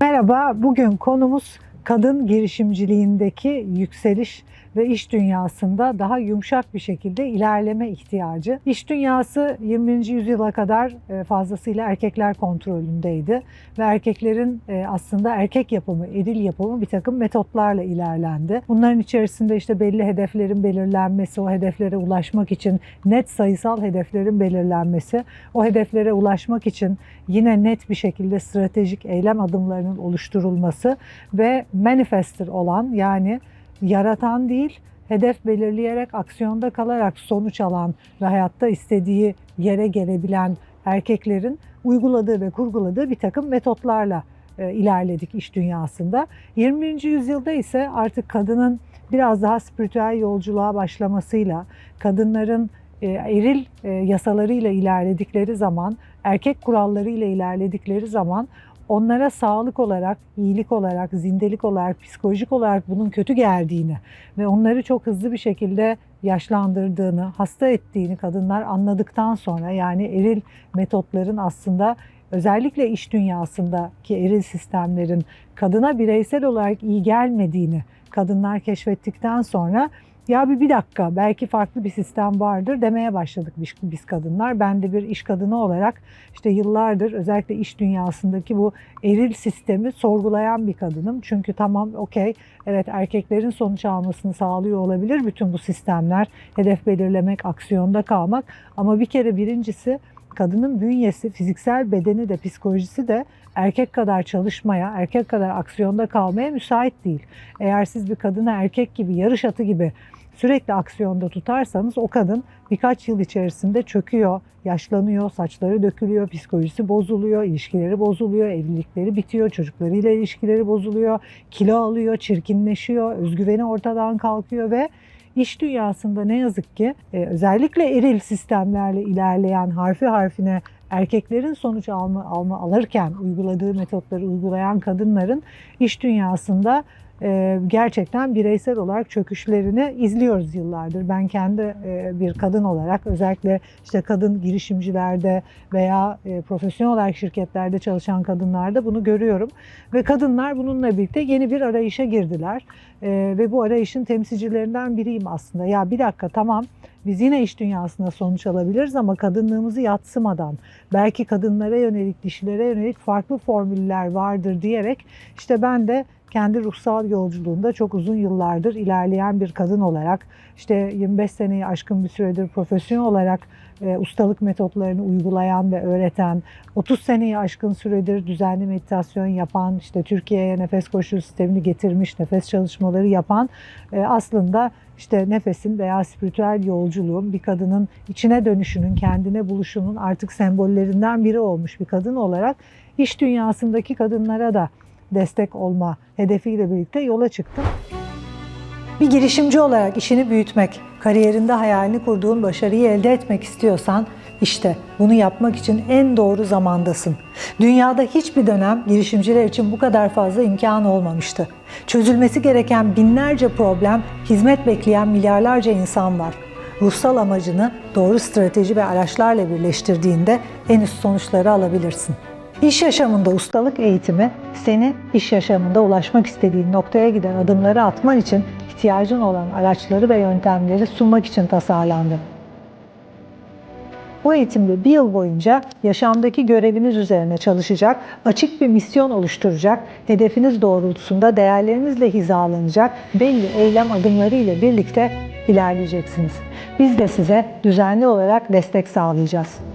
Merhaba, bugün konumuz kadın girişimciliğindeki yükseliş ve iş dünyasında daha yumuşak bir şekilde ilerleme ihtiyacı. İş dünyası 20. yüzyıla kadar e, fazlasıyla erkekler kontrolündeydi ve erkeklerin e, aslında erkek yapımı, eril yapımı bir takım metotlarla ilerlendi. Bunların içerisinde işte belli hedeflerin belirlenmesi, o hedeflere ulaşmak için net sayısal hedeflerin belirlenmesi, o hedeflere ulaşmak için yine net bir şekilde stratejik eylem adımlarının oluşturulması ve manifestor olan yani yaratan değil, hedef belirleyerek aksiyonda kalarak sonuç alan ve hayatta istediği yere gelebilen erkeklerin uyguladığı ve kurguladığı bir takım metotlarla e, ilerledik iş dünyasında. 20. yüzyılda ise artık kadının biraz daha spiritüel yolculuğa başlamasıyla, kadınların e, eril e, yasalarıyla ilerledikleri zaman, erkek kurallarıyla ilerledikleri zaman onlara sağlık olarak, iyilik olarak, zindelik olarak, psikolojik olarak bunun kötü geldiğini ve onları çok hızlı bir şekilde yaşlandırdığını, hasta ettiğini kadınlar anladıktan sonra yani eril metotların aslında özellikle iş dünyasındaki eril sistemlerin kadına bireysel olarak iyi gelmediğini kadınlar keşfettikten sonra ya bir, bir dakika belki farklı bir sistem vardır demeye başladık biz, biz kadınlar. Ben de bir iş kadını olarak işte yıllardır özellikle iş dünyasındaki bu eril sistemi sorgulayan bir kadınım. Çünkü tamam okey evet erkeklerin sonuç almasını sağlıyor olabilir bütün bu sistemler. Hedef belirlemek, aksiyonda kalmak ama bir kere birincisi kadının bünyesi, fiziksel bedeni de psikolojisi de erkek kadar çalışmaya, erkek kadar aksiyonda kalmaya müsait değil. Eğer siz bir kadını erkek gibi, yarış atı gibi sürekli aksiyonda tutarsanız o kadın birkaç yıl içerisinde çöküyor, yaşlanıyor, saçları dökülüyor, psikolojisi bozuluyor, ilişkileri bozuluyor, evlilikleri bitiyor, çocuklarıyla ilişkileri bozuluyor, kilo alıyor, çirkinleşiyor, özgüveni ortadan kalkıyor ve iş dünyasında ne yazık ki e, özellikle eril sistemlerle ilerleyen harfi harfine erkeklerin sonuç alma, alma alırken uyguladığı metotları uygulayan kadınların iş dünyasında gerçekten bireysel olarak çöküşlerini izliyoruz yıllardır. Ben kendi e, bir kadın olarak özellikle işte kadın girişimcilerde veya e, profesyonel olarak şirketlerde çalışan kadınlarda bunu görüyorum. Ve kadınlar bununla birlikte yeni bir arayışa girdiler. Ve bu arayışın temsilcilerinden biriyim aslında. Ya bir dakika tamam biz yine iş dünyasında sonuç alabiliriz ama kadınlığımızı yatsımadan belki kadınlara yönelik, dişilere yönelik farklı formüller vardır diyerek işte ben de kendi ruhsal yolculuğunda çok uzun yıllardır ilerleyen bir kadın olarak işte 25 seneyi aşkın bir süredir profesyonel olarak e, ustalık metotlarını uygulayan ve öğreten, 30 seneyi aşkın süredir düzenli meditasyon yapan, işte Türkiye'ye nefes koşu sistemini getirmiş, nefes çalışmaları yapan e, aslında işte nefesin veya spiritüel yolculuğun bir kadının içine dönüşünün, kendine buluşunun artık sembollerinden biri olmuş bir kadın olarak iş dünyasındaki kadınlara da destek olma hedefiyle birlikte yola çıktım. Bir girişimci olarak işini büyütmek, kariyerinde hayalini kurduğun başarıyı elde etmek istiyorsan işte bunu yapmak için en doğru zamandasın. Dünyada hiçbir dönem girişimciler için bu kadar fazla imkan olmamıştı. Çözülmesi gereken binlerce problem, hizmet bekleyen milyarlarca insan var. Ruhsal amacını doğru strateji ve araçlarla birleştirdiğinde en üst sonuçları alabilirsin. İş yaşamında ustalık eğitimi seni iş yaşamında ulaşmak istediğin noktaya giden adımları atman için ihtiyacın olan araçları ve yöntemleri sunmak için tasarlandı. Bu eğitimde bir yıl boyunca yaşamdaki göreviniz üzerine çalışacak, açık bir misyon oluşturacak, hedefiniz doğrultusunda değerlerinizle hizalanacak belli eylem adımları ile birlikte ilerleyeceksiniz. Biz de size düzenli olarak destek sağlayacağız.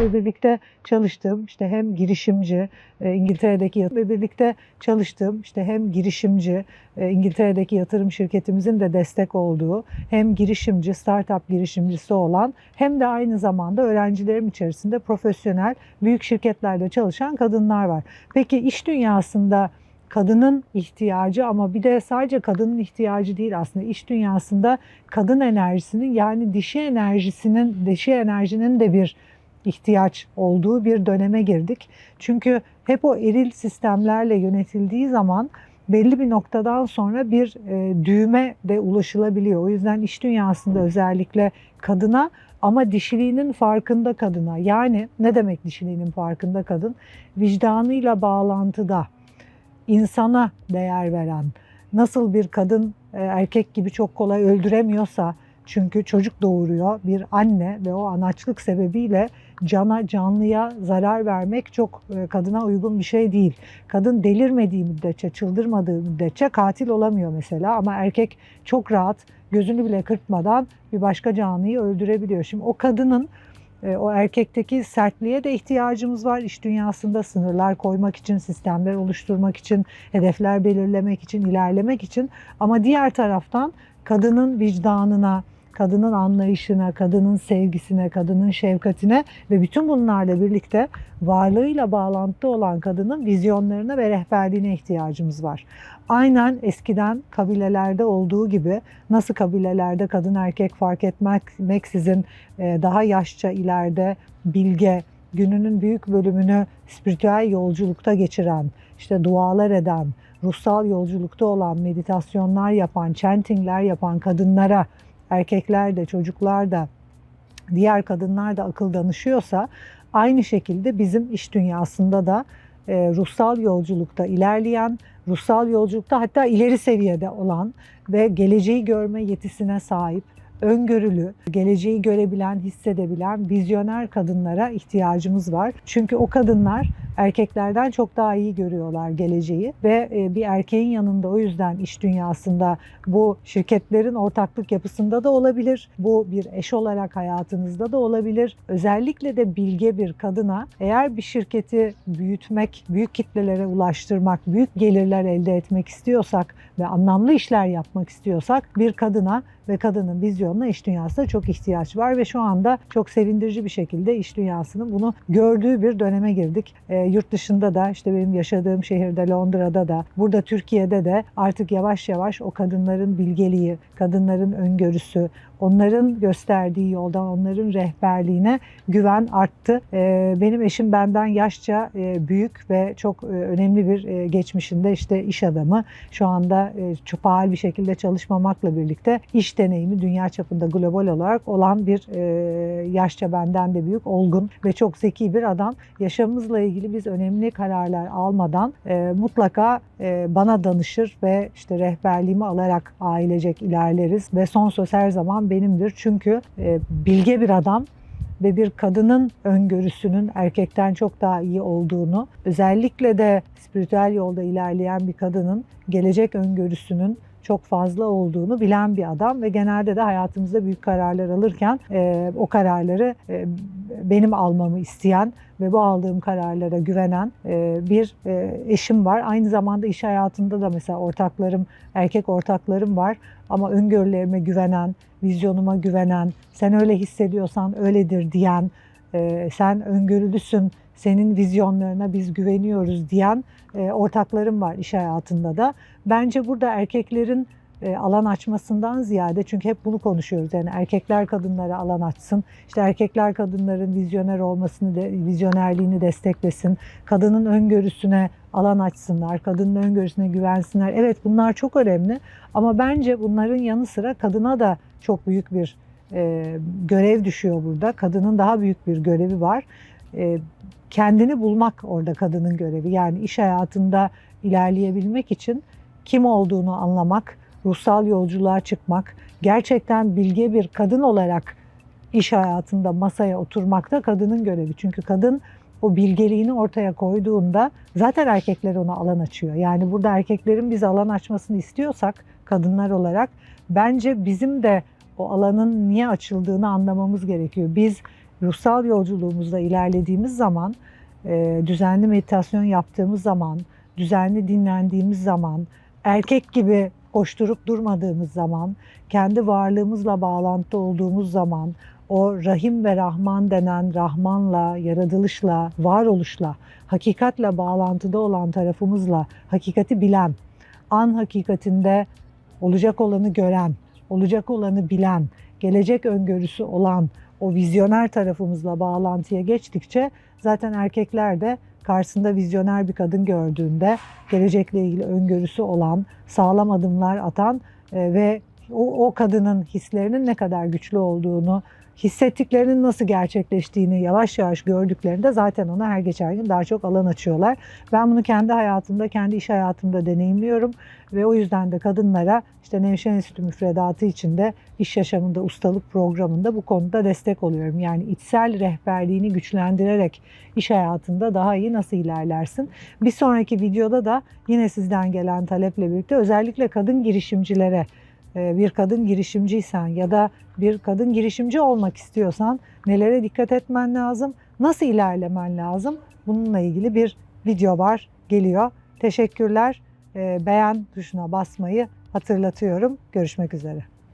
Ve birlikte çalıştığım işte hem girişimci e, İngiltere'deki ve birlikte çalıştığım işte hem girişimci e, İngiltere'deki yatırım şirketimizin de destek olduğu hem girişimci startup girişimcisi olan hem de aynı zamanda öğrencilerim içerisinde profesyonel büyük şirketlerde çalışan kadınlar var. Peki iş dünyasında kadının ihtiyacı ama bir de sadece kadının ihtiyacı değil aslında iş dünyasında kadın enerjisinin yani dişi enerjisinin dişi enerjinin de bir ihtiyaç olduğu bir döneme girdik. Çünkü hep o eril sistemlerle yönetildiği zaman belli bir noktadan sonra bir e, düğme de ulaşılabiliyor. O yüzden iş dünyasında özellikle kadına ama dişiliğinin farkında kadına. Yani ne demek dişiliğinin farkında kadın? Vicdanıyla bağlantıda, insana değer veren, nasıl bir kadın e, erkek gibi çok kolay öldüremiyorsa çünkü çocuk doğuruyor bir anne ve o anaçlık sebebiyle cana canlıya zarar vermek çok e, kadına uygun bir şey değil. Kadın delirmediği müddetçe, çıldırmadığı müddetçe katil olamıyor mesela ama erkek çok rahat gözünü bile kırpmadan bir başka canlıyı öldürebiliyor. Şimdi o kadının e, o erkekteki sertliğe de ihtiyacımız var iş dünyasında sınırlar koymak için, sistemler oluşturmak için, hedefler belirlemek için, ilerlemek için. Ama diğer taraftan kadının vicdanına, kadının anlayışına, kadının sevgisine, kadının şefkatine ve bütün bunlarla birlikte varlığıyla bağlantılı olan kadının vizyonlarına ve rehberliğine ihtiyacımız var. Aynen eskiden kabilelerde olduğu gibi nasıl kabilelerde kadın erkek fark etmeksizin e, daha yaşça ileride bilge, gününün büyük bölümünü spiritüel yolculukta geçiren, işte dualar eden, ruhsal yolculukta olan, meditasyonlar yapan, chantingler yapan kadınlara erkekler de çocuklar da diğer kadınlar da akıl danışıyorsa aynı şekilde bizim iş dünyasında da e, ruhsal yolculukta ilerleyen, ruhsal yolculukta hatta ileri seviyede olan ve geleceği görme yetisine sahip, öngörülü, geleceği görebilen, hissedebilen vizyoner kadınlara ihtiyacımız var. Çünkü o kadınlar erkeklerden çok daha iyi görüyorlar geleceği ve e, bir erkeğin yanında o yüzden iş dünyasında bu şirketlerin ortaklık yapısında da olabilir. Bu bir eş olarak hayatınızda da olabilir. Özellikle de bilge bir kadına eğer bir şirketi büyütmek, büyük kitlelere ulaştırmak, büyük gelirler elde etmek istiyorsak ve anlamlı işler yapmak istiyorsak bir kadına ve kadının vizyonuna iş dünyasında çok ihtiyaç var ve şu anda çok sevindirici bir şekilde iş dünyasının bunu gördüğü bir döneme girdik. E, yurt dışında da işte benim yaşadığım şehirde Londra'da da burada Türkiye'de de artık yavaş yavaş o kadınların bilgeliği, kadınların öngörüsü, onların gösterdiği yoldan, onların rehberliğine güven arttı. Ee, benim eşim benden yaşça e, büyük ve çok e, önemli bir e, geçmişinde işte iş adamı. Şu anda çok faal bir şekilde çalışmamakla birlikte iş deneyimi dünya çapında global olarak olan bir yaşça benden de büyük, olgun ve çok zeki bir adam. Yaşamımızla ilgili biz önemli kararlar almadan mutlaka bana danışır ve işte rehberliğimi alarak ailecek ilerleriz ve son söz her zaman benimdir. Çünkü e, bilge bir adam ve bir kadının öngörüsünün erkekten çok daha iyi olduğunu, özellikle de spiritüel yolda ilerleyen bir kadının gelecek öngörüsünün çok fazla olduğunu bilen bir adam ve genelde de hayatımızda büyük kararlar alırken e, o kararları e, benim almamı isteyen ve bu aldığım kararlara güvenen e, bir e, eşim var. Aynı zamanda iş hayatında da mesela ortaklarım, erkek ortaklarım var ama öngörülerime güvenen, vizyonuma güvenen, sen öyle hissediyorsan öyledir diyen, e, sen öngörülüsün, senin vizyonlarına biz güveniyoruz diyen e, ortaklarım var iş hayatında da. Bence burada erkeklerin e, alan açmasından ziyade çünkü hep bunu konuşuyoruz. Yani erkekler kadınlara alan açsın. İşte erkekler kadınların vizyoner olmasını, de, vizyonerliğini desteklesin. Kadının öngörüsüne alan açsınlar. Kadının öngörüsüne güvensinler. Evet bunlar çok önemli ama bence bunların yanı sıra kadına da çok büyük bir e, görev düşüyor burada. Kadının daha büyük bir görevi var. E, kendini bulmak orada kadının görevi. Yani iş hayatında ilerleyebilmek için kim olduğunu anlamak, ruhsal yolculuğa çıkmak, gerçekten bilge bir kadın olarak iş hayatında masaya oturmak da kadının görevi. Çünkü kadın o bilgeliğini ortaya koyduğunda zaten erkekler ona alan açıyor. Yani burada erkeklerin biz alan açmasını istiyorsak kadınlar olarak bence bizim de o alanın niye açıldığını anlamamız gerekiyor. Biz ruhsal yolculuğumuzda ilerlediğimiz zaman, e, düzenli meditasyon yaptığımız zaman, düzenli dinlendiğimiz zaman, erkek gibi koşturup durmadığımız zaman, kendi varlığımızla bağlantılı olduğumuz zaman, o Rahim ve Rahman denen Rahmanla, yaratılışla, varoluşla, hakikatle bağlantıda olan tarafımızla, hakikati bilen, an hakikatinde olacak olanı gören, olacak olanı bilen, gelecek öngörüsü olan o vizyoner tarafımızla bağlantıya geçtikçe zaten erkekler de karşısında vizyoner bir kadın gördüğünde gelecekle ilgili öngörüsü olan, sağlam adımlar atan e, ve o, o kadının hislerinin ne kadar güçlü olduğunu, hissettiklerinin nasıl gerçekleştiğini yavaş yavaş gördüklerinde zaten ona her geçen gün daha çok alan açıyorlar. Ben bunu kendi hayatımda, kendi iş hayatımda deneyimliyorum ve o yüzden de kadınlara işte Nevşehir Enstitü müfredatı içinde iş yaşamında, ustalık programında bu konuda destek oluyorum. Yani içsel rehberliğini güçlendirerek iş hayatında daha iyi nasıl ilerlersin? Bir sonraki videoda da yine sizden gelen taleple birlikte özellikle kadın girişimcilere bir kadın girişimciysen ya da bir kadın girişimci olmak istiyorsan nelere dikkat etmen lazım, nasıl ilerlemen lazım bununla ilgili bir video var geliyor. Teşekkürler. E, Beğen tuşuna basmayı hatırlatıyorum. Görüşmek üzere.